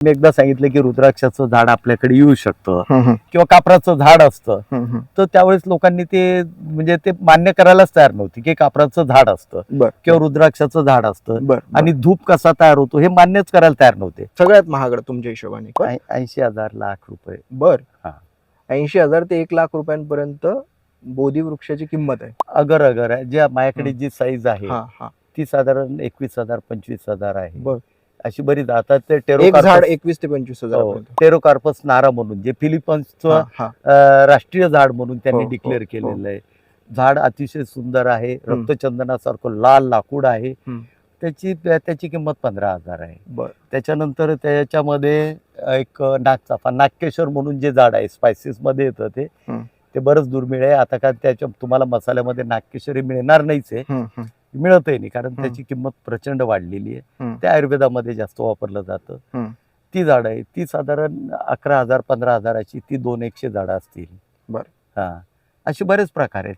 मी एकदा सांगितलं की रुद्राक्षाचं झाड आपल्याकडे येऊ शकतं किंवा कापराचं झाड असतं. तर त्यावेळेस लोकांनी ते म्हणजे ते मान्य करायलाच तयार नव्हती की कापराचं झाड असतं किंवा रुद्राक्षाचं झाड असतं. आणि धूप कसा तयार होतो हे मान्यच करायला तयार नव्हते. सगळ्यात महागड तुमच्या हिशोबाने? ऐंशी हजार लाख रुपये. बर. हा. ऐंशी हजार ते एक लाख रुपयांपर्यंत बोधी वृक्षाची किंमत आहे. अगर अगर आहे जे माझ्याकडे जी साईज आहे ती साधारण एकवीस हजार पंचवीस हजार आहे. बर. अशी बरीच आता ते एक झाड टेरो एकवीस ते पंचवीस हजार टेरोकार्पस नारा म्हणून जे फिलिपन्सचं हा, हा. राष्ट्रीय झाड म्हणून त्यांनी हो, हो, डिक्लेअर हो. केलेलं आहे झाड अतिशय सुंदर आहे. रक्तचंदनासारखं लाल लाकूड आहे. त्याची त्याची किंमत पंधरा हजार आहे त्याच्यानंतर त्याच्यामध्ये एक नागचाफा नागकेश्वर म्हणून जे झाड आहे स्पायसेस मध्ये येतं ते. ते बरंच दुर्मिळ आहे आता का त्याच्या तुम्हाला मसाल्यामध्ये नागकेश्वरी मिळणार नाहीच आहे मिळतही नाही कारण. त्याची किंमत प्रचंड वाढलेली आहे. ते आयुर्वेदामध्ये जास्त वापरलं जातं. ती झाडं आहे ती साधारण अकरा हजार पंधरा हजाराची ती दोन एकशे झाडं असतील बरं. हा असे बरेच प्रकार आहेत